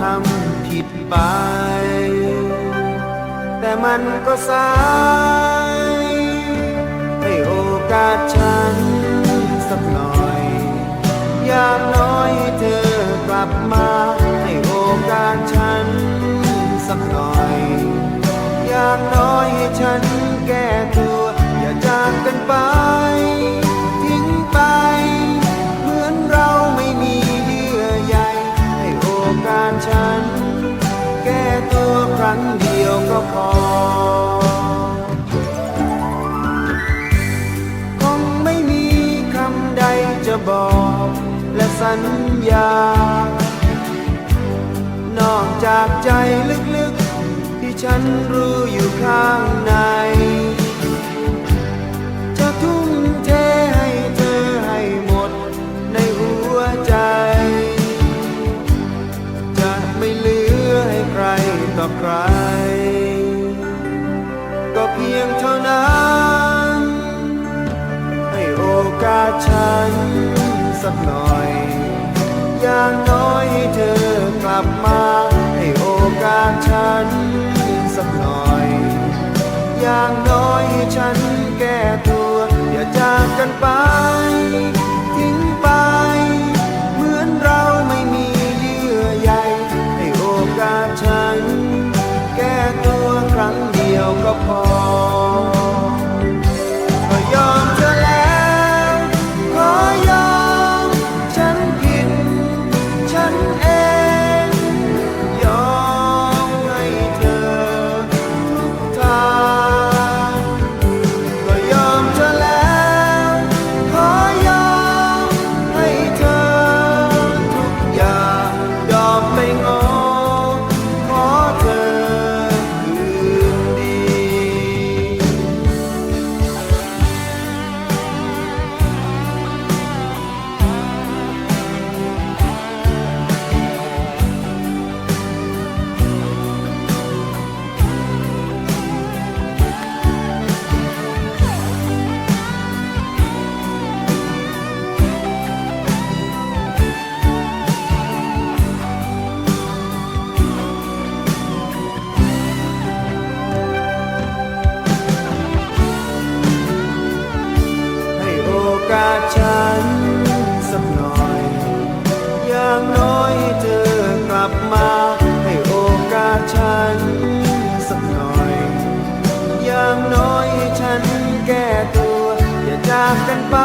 ทำผิดไป แต่มันก็สายให้โอกาสฉันสักหน่อย อย่างน้อยให้เธอกลับมาให้โอกาสฉันสักหน่อย อย่างน้อยให้ฉัน ฉัน แก้ตัวครั้งเดียวก็พอ คงไม่มีคำใดจะบอก และสัญญา นอกจากใจลึกๆ ที่ฉันรู้อยู่ข้างใน ร ก็เพียงเท่านั้น ให้โอกาสฉันสักหน่อย อย่างน้อยให้เธอกลับมา ให้โอกาสฉันสักหน่อย อย่างน้อยให้ฉันแก้ตัว อย่าจากกันไป ลับมาให้โอกาสฉันสักหน่อย อย่างน้อยให้ฉันแก้ตัว อย่าจากกันไป